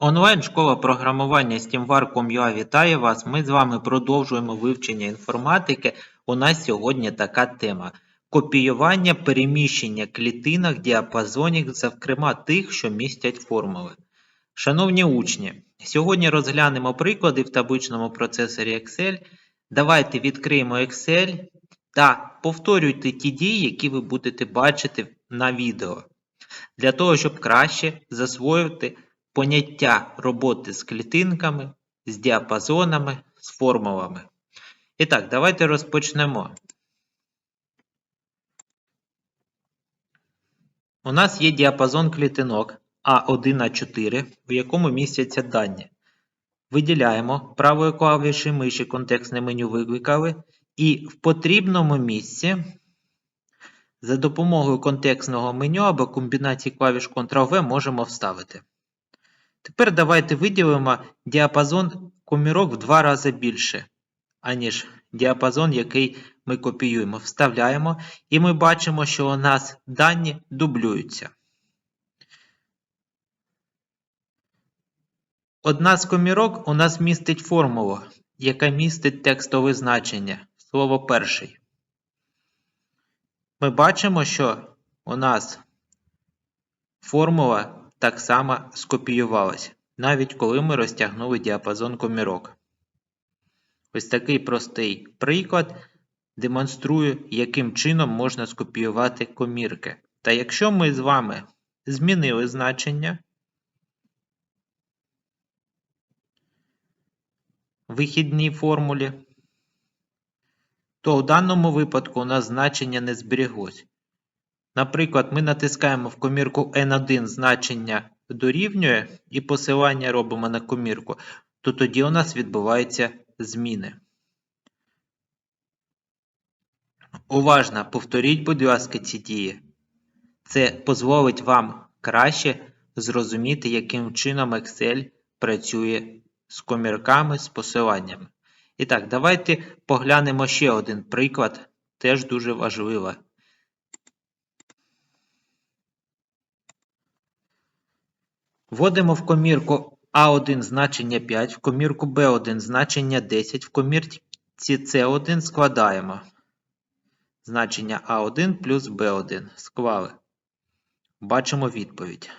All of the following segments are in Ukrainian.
Онлайн-школа програмування SteamVar.com.ua вітає вас. Ми з вами продовжуємо вивчення інформатики. У нас сьогодні така тема: копіювання переміщення клітинок діапазонів, зокрема тих, що містять формули. Шановні учні, сьогодні розглянемо приклади в табличному процесорі Excel. Давайте відкриємо Excel та повторюйте ті дії, які ви будете бачити на відео, для того, щоб краще засвоїти поняття роботи з клітинками, з діапазонами, з формулами. І так, давайте розпочнемо. У нас є діапазон клітинок А1 А4, в якому містяться дані. Виділяємо правою клавішею миші контекстне меню викликали, і в потрібному місці за допомогою контекстного меню або комбінації клавіш Ctrl-V можемо вставити. Тепер давайте виділимо діапазон комірок в два рази більше, аніж діапазон, який ми копіюємо. Вставляємо, і ми бачимо, що у нас дані дублюються. Одна з комірок у нас містить формулу, яка містить текстове значення, слово перший. Ми бачимо, що у нас формула так само скопіювалась, навіть коли ми розтягнули діапазон комірок. Ось такий простий приклад демонструє, яким чином можна скопіювати комірки. Та якщо ми з вами змінили значення, вихідній формулі, то в даному випадку у нас значення не зберіглось. Наприклад, ми натискаємо в комірку N1 значення дорівнює і посилання робимо на комірку, то тоді у нас відбуваються зміни. Уважно повторіть, будь ласка, ці дії. Це дозволить вам краще зрозуміти, яким чином Excel працює з комірками, з посиланнями. І так, давайте поглянемо ще один приклад, теж дуже важливий. Вводимо в комірку А1 значення 5, в комірку Б1 значення 10, в комірці С1 складаємо значення А1 плюс Б1. Склали. Бачимо відповідь.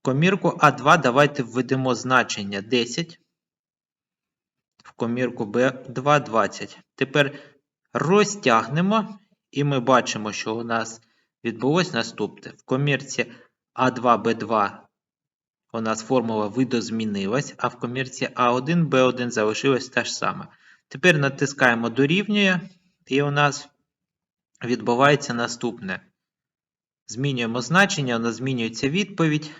В комірку А2 давайте введемо значення 10. В комірку Б2 20. Тепер розтягнемо, і ми бачимо, що у нас відбулось наступне. В комірці А2Б2 у нас формула видозмінилась, а в комірці А1, Б1 залишилась та ж сама. Тепер натискаємо дорівнює, і у нас відбувається наступне. Змінюємо значення, у нас змінюється відповідь.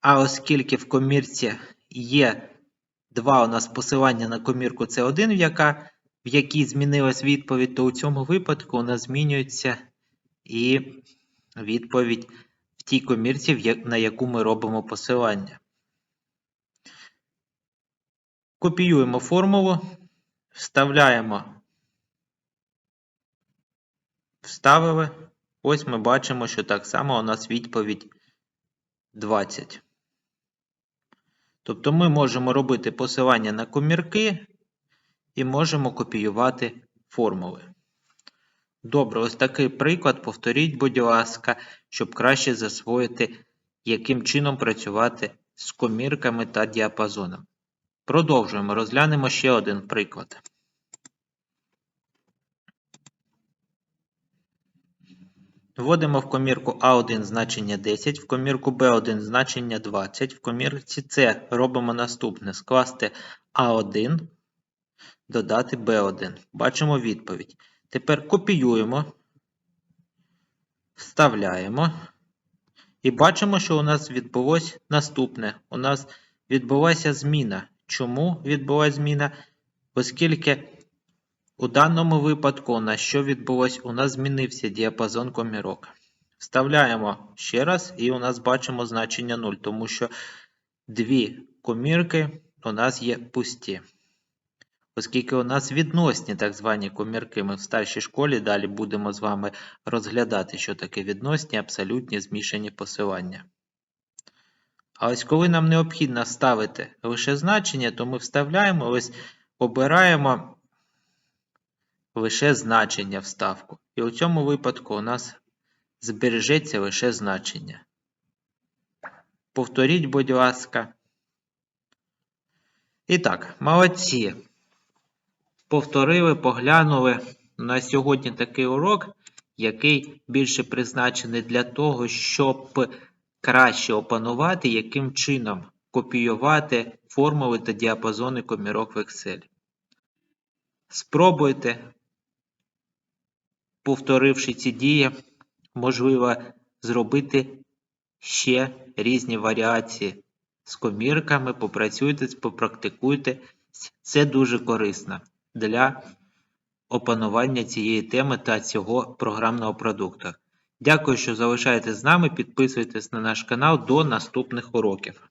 А оскільки в комірці є два у нас посилання на комірку С1, в, яка, в якій змінилась відповідь, то у цьому випадку у нас змінюється і відповідь в тій комірці, на яку ми робимо посилання. Копіюємо формулу, вставляємо, вставили. Ось ми бачимо, що так само у нас відповідь 20. Тобто ми можемо робити посилання на комірки і можемо копіювати формули. Добре, ось такий приклад. Повторіть, будь ласка, щоб краще засвоїти, яким чином працювати з комірками та діапазоном. Продовжуємо, розглянемо ще один приклад. Вводимо в комірку А1 значення 10, в комірку Б1 значення 20, в комірці С робимо наступне: скласти А1, додати Б1. Бачимо відповідь. Тепер копіюємо, вставляємо. І бачимо, що у нас відбулось наступне. У нас відбулася зміна. Чому відбулася зміна? Оскільки у даному випадку у нас що відбулось? У нас змінився діапазон комірок. Вставляємо ще раз, і у нас бачимо значення 0, тому що дві комірки у нас є пусті. Оскільки у нас відносні так звані комірки. Ми в старшій школі далі будемо з вами розглядати, що таке відносні, абсолютні змішані посилання. А ось коли нам необхідно ставити лише значення, то ми вставляємо, ось обираємо лише значення вставку. І у цьому випадку у нас збережеться лише значення. Повторіть, будь ласка. І так, молодці. Повторили, поглянули. На сьогодні такий урок, який більше призначений для того, щоб краще опанувати, яким чином копіювати формули та діапазони комірок в Excel. Спробуйте, повторивши ці дії, можливо зробити ще різні варіації з комірками, попрацюйте, попрактикуйте. Це дуже корисно для опанування цієї теми та цього програмного продукту. Дякую, що залишаєтесь з нами. Підписуйтесь на наш канал до наступних уроків.